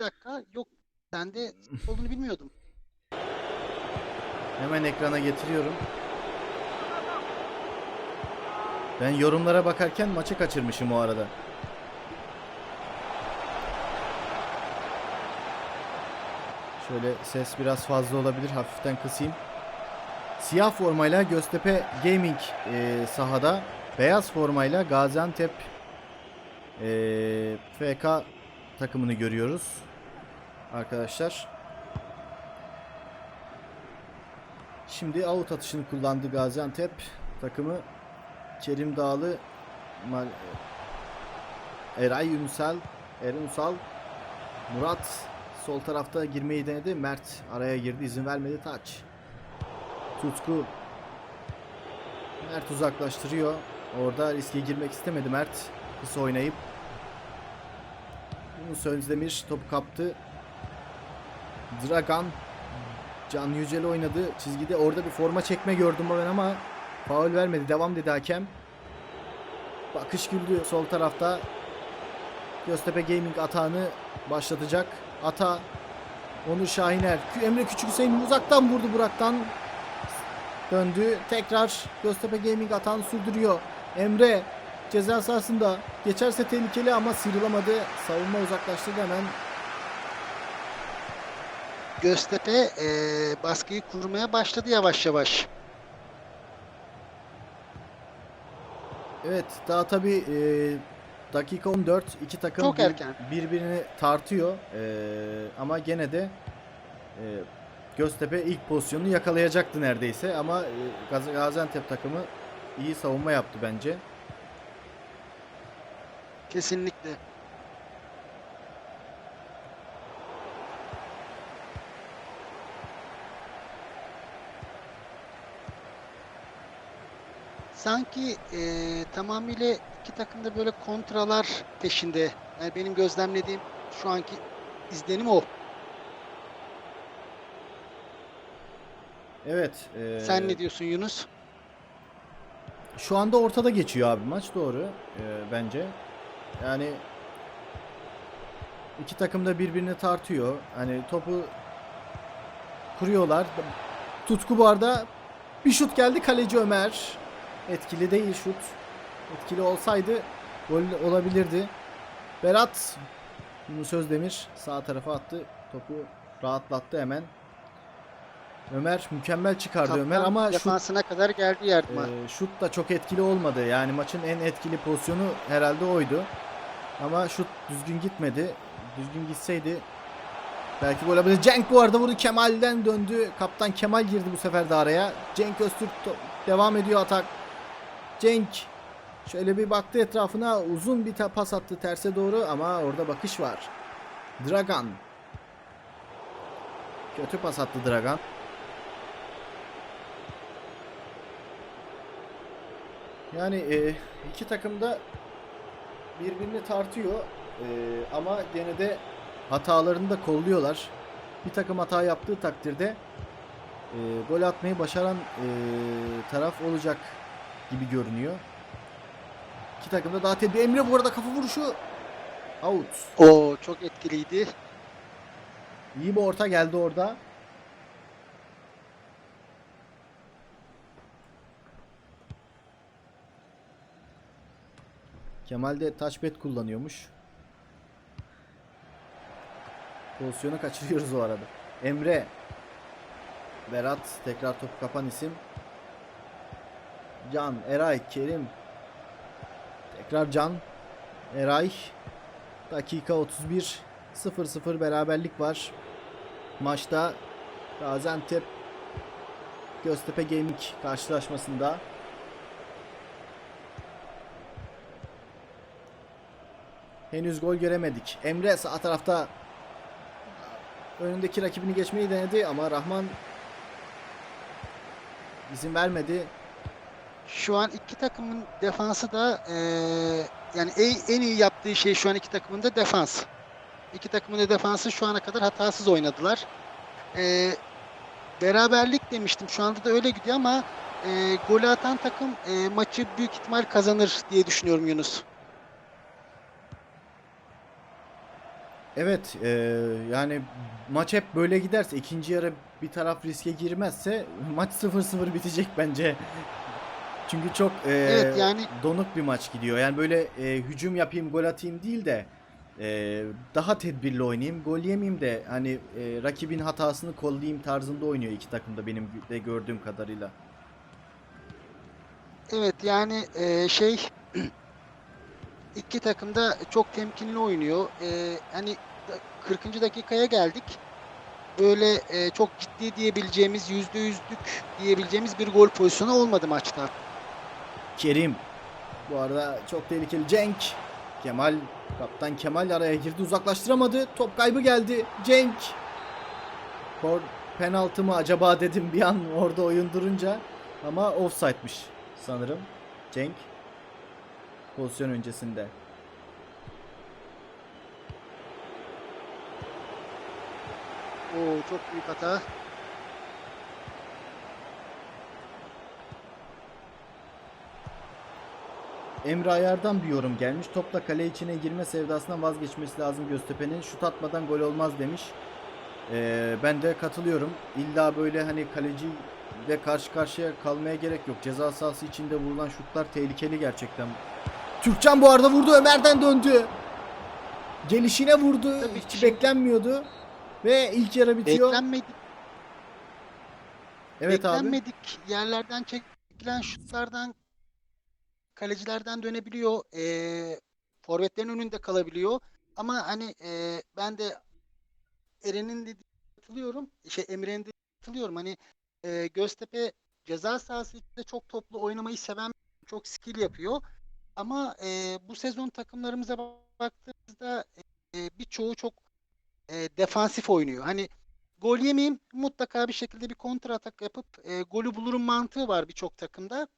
Dakika yok sende olduğunu bilmiyordum. Hemen ekrana getiriyorum. Ben yorumlara bakarken maçı kaçırmışım o arada. Şöyle ses biraz fazla olabilir. Hafiften kısayım. Siyah formayla Göztepe Gaming e, sahada. Beyaz formayla Gaziantep e, FK takımını görüyoruz. Arkadaşlar. Şimdi out atışını kullandı Gaziantep takımı. Kerim Dağlı, Mal- Eray Ünsal, Eren Murat sol tarafta girmeyi denedi. Mert araya girdi, izin vermedi taç. Tutku Mert uzaklaştırıyor. Orada riske girmek istemedi Mert. Kısa oynayıp Yunus Özdemir topu kaptı. Dragan Can Yücel oynadı çizgide. Orada bir forma çekme gördüm ben ama faul vermedi. Devam dedi hakem. Bakış güldü sol tarafta. Göztepe Gaming atağını başlatacak. Ata Onur Şahiner. Emre Küçük Hüseyin uzaktan vurdu Burak'tan. Döndü. Tekrar Göztepe Gaming atağını sürdürüyor. Emre ceza sahasında geçerse tehlikeli ama sıyrılamadı. Savunma uzaklaştırdı hemen. Göztepe eee, baskıyı kurmaya başladı yavaş yavaş. Evet daha tabi dakika 14 iki takım Çok bir- erken. birbirini tartıyor E, ama gene de e, Göztepe ilk pozisyonunu yakalayacaktı neredeyse ama e, Gaz- Gaziantep takımı iyi savunma yaptı bence. Kesinlikle. Sanki eee tamamıyla iki takım da böyle kontralar peşinde. Yani benim gözlemlediğim şu anki izlenim o. Evet. e, Sen ne diyorsun Yunus? Şu anda ortada geçiyor abi maç doğru e, bence. Yani iki takım da birbirini tartıyor. Hani topu kuruyorlar. Tutku bu arada bir şut geldi kaleci Ömer. Etkili değil şut. Etkili olsaydı gol olabilirdi. Berat Yunus Özdemir sağ tarafa attı. Topu rahatlattı hemen. Ömer mükemmel çıkardı Kaptan Ömer ama şut defansına kadar geldi yardıma. ee, şut da çok etkili olmadı. Yani maçın en etkili pozisyonu herhalde oydu. Ama şut düzgün gitmedi. Düzgün gitseydi belki gol olabilir. Cenk bu arada vurdu. Kemal'den döndü. Kaptan Kemal girdi bu sefer de araya. Cenk Öztürk devam ediyor atak. Cenk şöyle bir baktı etrafına. Uzun bir pas attı terse doğru ama orada bakış var. Dragan. Kötü pas attı Dragan. Yani e, iki takım da birbirini tartıyor E, ama gene de hatalarını da kolluyorlar. Bir takım hata yaptığı takdirde e, gol atmayı başaran e, taraf olacak gibi görünüyor. İki takım da daha tedbir. Emre bu arada kafa vuruşu out. O çok etkiliydi. İyi bir orta geldi orada. Kemal de touchpad kullanıyormuş. Pozisyonu kaçırıyoruz o arada. Emre. Berat tekrar topu kapan isim. Can, Eray, Kerim. Tekrar Can. Eray. Dakika 31. 0-0 beraberlik var. Maçta Gaziantep Göztepe Gaming karşılaşmasında henüz gol göremedik. Emre sağ tarafta önündeki rakibini geçmeyi denedi ama Rahman izin vermedi. Şu an iki takımın defansı da eee, yani en, en iyi yaptığı şey şu an iki takımın da defans. İki takımın da defansı şu ana kadar hatasız oynadılar. Eee, beraberlik demiştim. Şu anda da öyle gidiyor ama eee golü atan takım eee, maçı büyük ihtimal kazanır diye düşünüyorum Yunus. Evet, e, yani maç hep böyle giderse, ikinci yarı bir taraf riske girmezse maç 0-0 bitecek bence. Çünkü çok e, Evet, yani- donuk bir maç gidiyor. Yani böyle e, hücum yapayım, gol atayım değil de e, daha tedbirli oynayayım, gol yemeyeyim de hani e, rakibin hatasını kollayayım tarzında oynuyor iki takım da benim de gördüğüm kadarıyla. Evet yani e, şey iki takım da çok temkinli oynuyor. E, hani da- 40. dakikaya geldik. Böyle e, çok ciddi diyebileceğimiz yüzde yüzlük diyebileceğimiz bir gol pozisyonu olmadı maçta. Kerim. Bu arada çok tehlikeli. Cenk. Kemal. Kaptan Kemal araya girdi. Uzaklaştıramadı. Top kaybı geldi. Cenk. Kor penaltı mı acaba dedim bir an orada oyun durunca. Ama offside'miş sanırım. Cenk. Pozisyon öncesinde. Oo çok büyük hata. Emre Ayar'dan bir yorum gelmiş. Topla kale içine girme sevdasından vazgeçmesi lazım Göztepe'nin. Şut atmadan gol olmaz demiş. Ee, ben de katılıyorum. İlla böyle hani kaleciyle karşı karşıya kalmaya gerek yok. Ceza sahası içinde vurulan şutlar tehlikeli gerçekten. Türkcan bu arada vurdu. Ömer'den döndü. Gelişine vurdu. Tabii Hiç ki. beklenmiyordu. Ve ilk yarı bitiyor. Beklenmedik, evet abi. beklenmedik yerlerden çekilen şutlardan kalecilerden dönebiliyor. E, forvetlerin önünde kalabiliyor. Ama hani e, ben de Eren'in dediğine katılıyorum. Şey Emre'nin dediğine katılıyorum. Hani e, Göztepe ceza sahası içinde çok toplu oynamayı seven çok skill yapıyor. Ama e, bu sezon takımlarımıza baktığımızda e, birçoğu çok e, defansif oynuyor. Hani gol yemeyeyim mutlaka bir şekilde bir kontra atak yapıp e, golü bulurum mantığı var birçok takımda.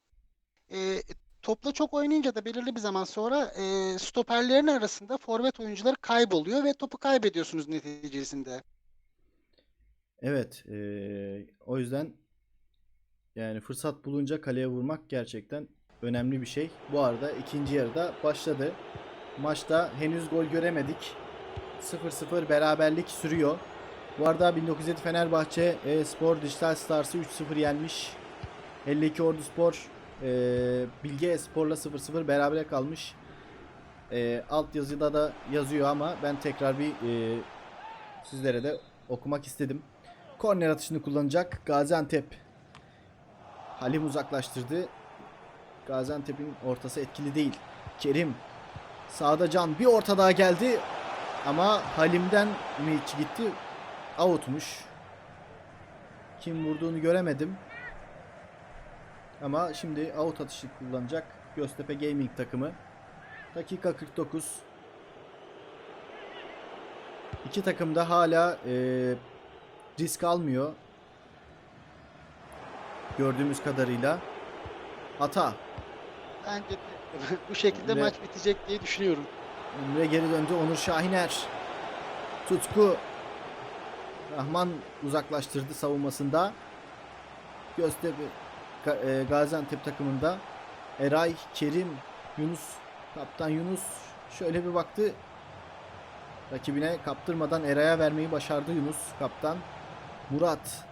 E, topla çok oynayınca da belirli bir zaman sonra e, stoperlerin arasında forvet oyuncuları kayboluyor ve topu kaybediyorsunuz neticesinde. Evet, eee, o yüzden yani fırsat bulunca kaleye vurmak gerçekten önemli bir şey. Bu arada ikinci yarıda başladı. Maçta henüz gol göremedik. 0-0 beraberlik sürüyor. Bu arada 1907 Fenerbahçe e, Spor Dijital Stars'ı 3-0 yenmiş. 52 Ordu Spor e, Bilge Spor'la 0-0 berabere kalmış. E, alt yazıda da yazıyor ama ben tekrar bir e, sizlere de okumak istedim. Korner atışını kullanacak Gaziantep. Halim uzaklaştırdı. Gaziantep'in ortası etkili değil. Kerim. Sağda Can bir orta daha geldi. Ama Halim'den mi hiç gitti? Out'muş. Kim vurduğunu göremedim. Ama şimdi out atışı kullanacak Göztepe Gaming takımı. Dakika 49. İki takım da hala eee, risk almıyor. Gördüğümüz kadarıyla. Hata. Bence de bu şekilde Ve- maç bitecek diye düşünüyorum. Emre geri döndü. Onur Şahiner. Tutku. Rahman uzaklaştırdı savunmasında. Göztepe e, Gaziantep takımında Eray, Kerim, Yunus, kaptan Yunus şöyle bir baktı. Rakibine kaptırmadan Eray'a vermeyi başardı Yunus kaptan. Murat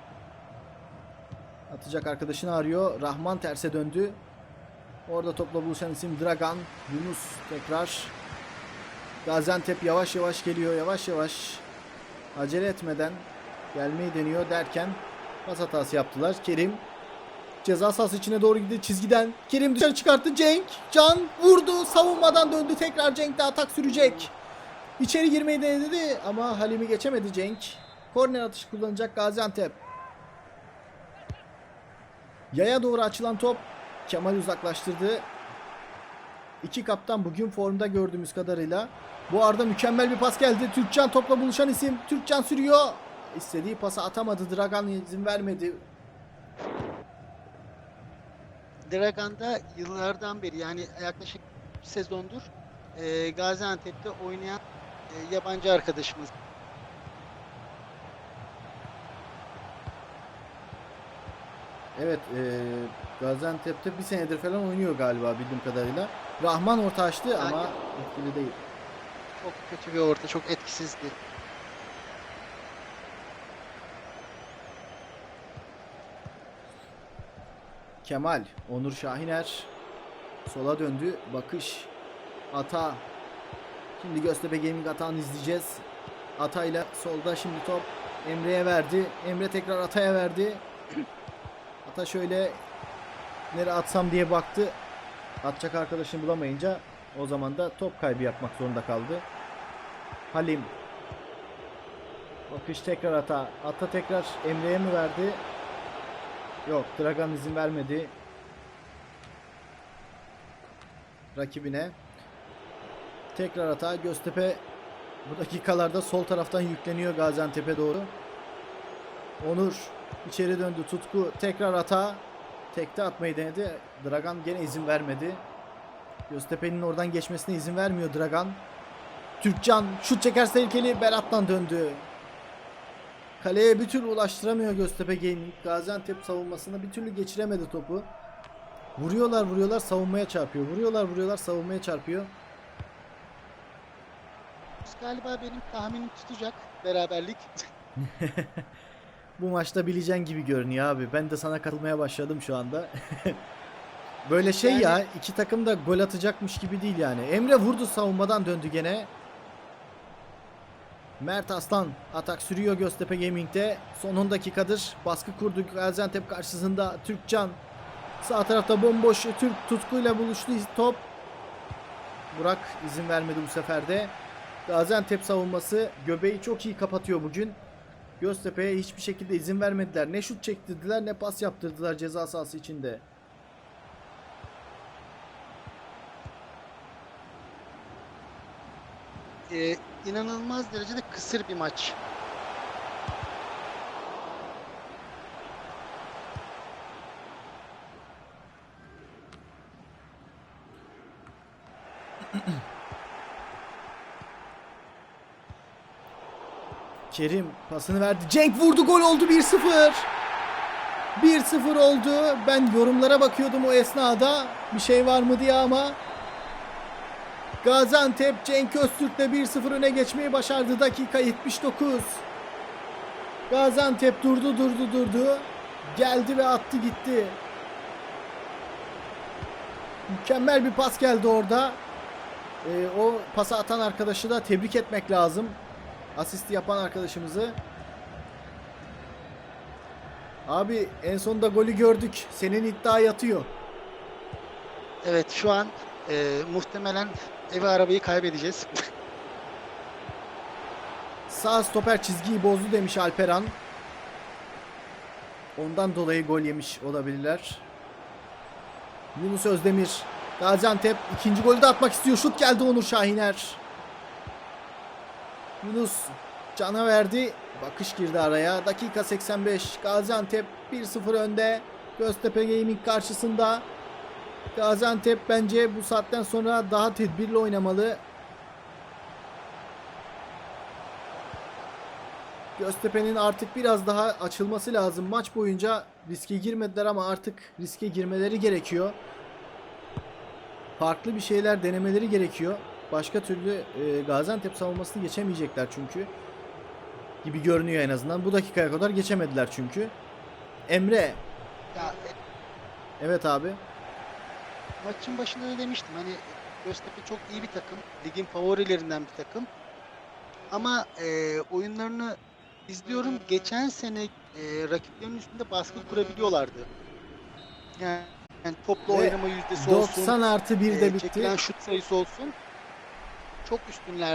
atacak arkadaşını arıyor. Rahman terse döndü. Orada topla buluşan isim Dragan. Yunus tekrar Gaziantep yavaş yavaş geliyor. Yavaş yavaş acele etmeden gelmeyi deniyor derken pas hatası yaptılar. Kerim ceza sahası içine doğru gidiyor çizgiden. Kerim dışarı çıkarttı. Cenk. Can vurdu. Savunmadan döndü. Tekrar Cenk de atak sürecek. İçeri girmeyi denedi ama Halim'i geçemedi Cenk. Korner atışı kullanacak Gaziantep. Yaya doğru açılan top Kemal uzaklaştırdı. İki kaptan bugün formda gördüğümüz kadarıyla. Bu arada mükemmel bir pas geldi. Türkcan topla buluşan isim. Türkcan sürüyor. İstediği pası atamadı. Dragan izin vermedi. Dragan'da yıllardan beri yani yaklaşık bir sezondur e, Gaziantep'te oynayan e, yabancı arkadaşımız. Evet e, Gaziantep'te bir senedir falan oynuyor galiba bildiğim kadarıyla. Rahman orta açtı ama Aynen. etkili değil. Çok kötü bir orta, çok etkisizdi. Kemal, Onur Şahiner sola döndü. Bakış. Ata. Şimdi Göztepe Gaming atağını izleyeceğiz. Atayla solda şimdi top Emre'ye verdi. Emre tekrar Atay'a verdi. Ata şöyle nereye atsam diye baktı. Atacak arkadaşını bulamayınca o zaman da top kaybı yapmak zorunda kaldı. Halim. Bakış tekrar Ata. Ata tekrar Emre'ye mi verdi? Yok, Dragan izin vermedi. Rakibine. Tekrar hata. Göztepe bu dakikalarda sol taraftan yükleniyor Gaziantep'e doğru. Onur içeri döndü. Tutku tekrar hata. Tekte atmayı denedi. Dragan gene izin vermedi. Göztepe'nin oradan geçmesine izin vermiyor Dragan. Türkcan şut çekerse tehlikeli. Berat'tan döndü. Kaleye bir türlü ulaştıramıyor Göztepe Gaming. Gaziantep savunmasına bir türlü geçiremedi topu. Vuruyorlar vuruyorlar savunmaya çarpıyor. Vuruyorlar vuruyorlar savunmaya çarpıyor. Galiba benim tahminim tutacak beraberlik. Bu maçta bileceğin gibi görünüyor abi. Ben de sana katılmaya başladım şu anda. Böyle şey Yani- ya iki takım da gol atacakmış gibi değil yani. Emre vurdu savunmadan döndü gene. Mert Aslan atak sürüyor Göztepe Gaming'de. Son 10 dakikadır baskı kurdu Gaziantep karşısında Türkcan. Sağ tarafta bomboş Türk tutkuyla buluştu top. Burak izin vermedi bu sefer de. Gaziantep savunması göbeği çok iyi kapatıyor bugün. Göztepe'ye hiçbir şekilde izin vermediler. Ne şut çektirdiler ne pas yaptırdılar ceza sahası içinde. Ee, inanılmaz derecede kısır bir maç. Kerim pasını verdi. Cenk vurdu gol oldu 1-0. 1-0 oldu. Ben yorumlara bakıyordum o esnada. Bir şey var mı diye ama Gaziantep Cenk Öztürk'le 1-0 öne geçmeyi başardı. Dakika 79. Gaziantep durdu durdu durdu. Geldi ve attı gitti. Mükemmel bir pas geldi orada. Ee, o pası atan arkadaşı da tebrik etmek lazım. Asisti yapan arkadaşımızı. Abi en sonunda golü gördük. Senin iddia yatıyor. Evet şu an e, muhtemelen evi arabayı kaybedeceğiz. Sağ stoper çizgiyi bozdu demiş Alperan. Ondan dolayı gol yemiş olabilirler. Yunus Özdemir. Gaziantep ikinci golü de atmak istiyor. Şut geldi Onur Şahiner. Yunus cana verdi. Bakış girdi araya. Dakika 85. Gaziantep 1-0 önde. Göztepe Gaming karşısında. Gaziantep bence bu saatten sonra daha tedbirli oynamalı. Göztepe'nin artık biraz daha açılması lazım. Maç boyunca riske girmediler ama artık riske girmeleri gerekiyor. Farklı bir şeyler denemeleri gerekiyor. Başka türlü e, Gaziantep savunmasını geçemeyecekler çünkü. Gibi görünüyor en azından. Bu dakikaya kadar geçemediler çünkü. Emre. ya Evet abi. maçın başında da demiştim hani Göztepe çok iyi bir takım. Ligin favorilerinden bir takım. Ama e, oyunlarını izliyorum. Geçen sene e, rakiplerin üstünde baskı kurabiliyorlardı. Yani, yani topla Ve oynama yüzdesi olsun. 90 artı 1 de e, bitti. çekilen şut sayısı olsun. Çok üstünlerdi.